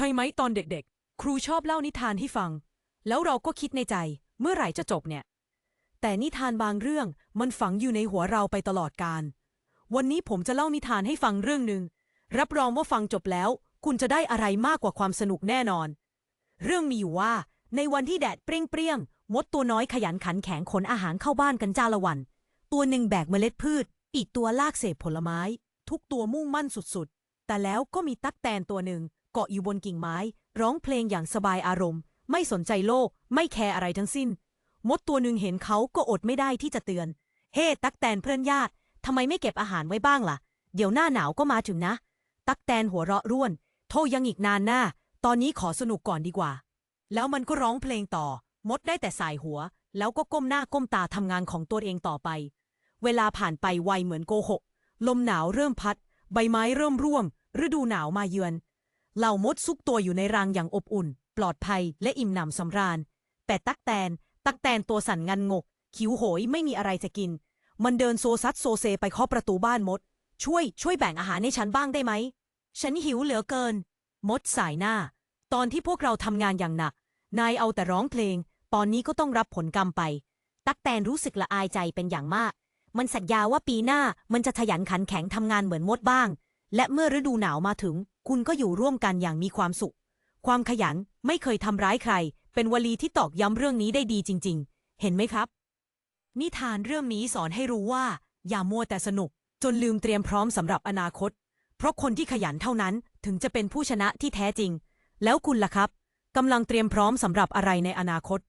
คยไหมตอนเด็กๆ ครูชอบเล่านิทานให้ฟัง แล้วเราก็คิดในใจ เมื่อไหร่จะจบเนี่ย แต่นิทานบางเรื่องมันฝังอยู่ในหัวเราไปตลอดกาลวันนี้ผมจะเล่านิทานให้ฟังเรื่องหนึ่งรับรองว่าฟังจบแล้ว คุณจะได้อะไรมากกว่าความสนุกแน่นอน เรื่องมีอยู่ว่า ในวันที่แดดเปรี้ยงๆมดตัวน้อยขยันขันแข็งขนอาหารเข้าบ้านกันจ้าละวัน ตัวหนึ่งแบกเมล็ดพืช อีกตัวลากเศษผลไม้ ทุกตัวมุ่งมั่นสุดๆ แต่แล้วก็มีตั๊กแตนตัวหนึ่ง เกาะอยู่บนกิ่งไม้ ร้องเพลงอย่างสบายอารมณ์ ไม่สนใจโลก ไม่แคร์อะไรทั้งสิ้น มดตัวหนึ่งเห็นเขาก็อดไม่ได้ที่จะเตือน เฮ้ตั๊กแตนเพื่อนญาติทำไมไม่เก็บอาหารไว้บ้างล่ะ เดี๋ยวหน้าหนาวก็มาถึงนะ ตักแตนหัวเราะร่วน โทยังอีกนานหน้า ตอนนี้ขอสนุกก่อนดีกว่า แล้วมันก็ร้องเพลงต่อ มดได้แต่สายหัว แล้วก็ก้มหน้าก้มตาทำงานของตัวเองต่อไป เวลาผ่านไปไวเหมือนโกหก ลมหนาวเริ่มพัด ใบไม้เริ่มร่วงฤดูหนาวมาเยือน เหล่ามดซุกตัวอยู่ในรังอย่างอบอุ่น ปลอดภัยและอิ่มหนำสำราญ แต่ตักแตน ตักแตนตัวสั่นงันงก ขิวโหยไม่มีอะไรจะกิน มันเดินโซซัดโซเซไปเคาะประตูบ้านมด ช่วยช่วยแบ่งอาหารให้ฉันบ้างได้ไหม ฉันหิวเหลือเกิน มดสายหน้า ตอนที่พวกเราทำงานอย่างหนัก นายเอาแต่ร้องเพลง ตอนนี้ก็ต้องรับผลกรรมไป ตักแตนรู้สึกละอายใจเป็นอย่างมาก มันสัญญาว่าปีหน้ามันจะขยันขันแข็งทำงานเหมือนมดบ้าง และเมื่อฤดูหนาวมาถึง คุณก็อยู่ร่วมกันอย่างมีความสุข ความขยันไม่เคยทำร้ายใคร เป็นวลีที่ตอกย้ำเรื่องนี้ได้ดีจริง ๆ เห็นไหมครับ นิทานเรื่องนี้สอนให้รู้ว่า อย่ามัวแต่สนุก จนลืมเตรียมพร้อมสำหรับอนาคต เพราะคนที่ขยันเท่านั้นถึงจะเป็นผู้ชนะที่แท้จริง แล้วคุณล่ะครับกำลังเตรียมพร้อมสำหรับอะไรในอนาคต